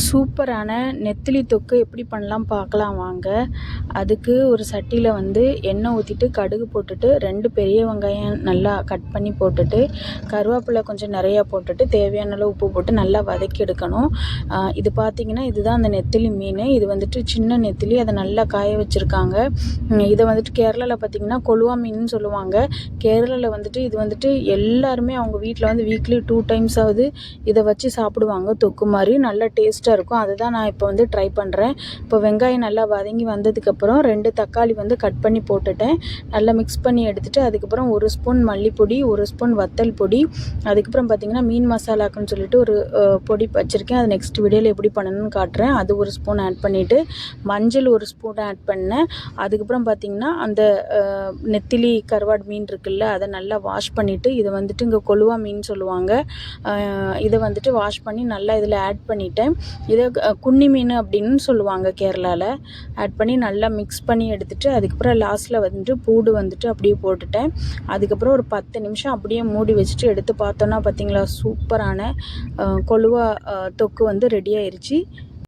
சூப்பரான நெத்திலி தொக்கு எப்படி பண்ணலாம் பார்க்கலாம் வாங்க. அதுக்கு ஒரு சட்டியில் வந்து எண்ணெய் ஊற்றிட்டு கடுகு போட்டுட்டு ரெண்டு பெரிய வெங்காயம் நல்லா கட் பண்ணி போட்டுட்டு கருவேப்பிலை கொஞ்சம் நிறையா போட்டுட்டு தேவையான அளவு உப்பு போட்டு நல்லா வதக்கி எடுக்கணும். இது பார்த்திங்கன்னா இதுதான் அந்த நெத்திலி மீன். இது வந்துட்டு சின்ன நெத்திலி அதை நல்லா காய வச்சுருக்காங்க. இதை வந்துட்டு கேரளாவில் பார்த்திங்கன்னா கொலுவா மீன் சொல்லுவாங்க. கேரளாவில் வந்துட்டு இது வந்துட்டு எல்லாருமே அவங்க வீட்டில் வந்து வீக்லி டூ டைம்ஸ் இதை வச்சு சாப்பிடுவாங்க தொக்கு மாதிரி. நல்ல டேஸ்ட்டாக இருக்கும். அதை தான் நான் இப்போ வந்து ட்ரை பண்ணுறேன் இப்போ வெங்காயம் நல்லா வதங்கி வந்ததுக்கப்புறம் ரெண்டு தக்காளி வந்து கட் பண்ணி போட்டுட்டேன். நல்லா மிக்ஸ் பண்ணி எடுத்துகிட்டு அதுக்கப்புறம் ஒரு ஸ்பூன் மல்லிப்பொடி ஒரு ஸ்பூன் வத்தல் பொடி. அதுக்கப்புறம் பார்த்தீங்கன்னா மீன் மசாலாக்குன்னு சொல்லிட்டு ஒரு பொடி வச்சுருக்கேன். அது நெக்ஸ்ட் வீடியோவில் எப்படி பண்ணணும்னு காட்டுறேன். அது ஒரு ஸ்பூன் ஆட் பண்ணிவிட்டு மஞ்சள் ஒரு ஸ்பூன் ஆட் பண்ணேன். அதுக்கப்புறம் பார்த்திங்கன்னா அந்த நெத்திலி கருவாடு மீன் இருக்குல்ல அதை நல்லா வாஷ் பண்ணிவிட்டு இதை வந்துட்டு இங்கே கொலுவா மீன் சொல்லுவாங்க. இதை வந்துட்டு வாஷ் பண்ணி நல்லா இதில் ஆட் பண்ணிட்டேன். இதை குன்னி மீன் அப்படின்னு சொல்லுவாங்க கேரளாவில் ஆட் பண்ணி நல்லா மிக்ஸ் பண்ணி எடுத்துகிட்டு அதுக்கப்புறம் லாஸ்ட்டில் வந்துட்டு பூடு வந்துட்டு அப்படியே போட்டுட்டேன். அதுக்கப்புறம் ஒரு பத்து நிமிஷம் அப்படியே மூடி வச்சுட்டு எடுத்து பார்த்தோன்னா பார்த்தீங்களா சூப்பரான கொழுவா தொக்கு வந்து ரெடி ஆயிடுச்சு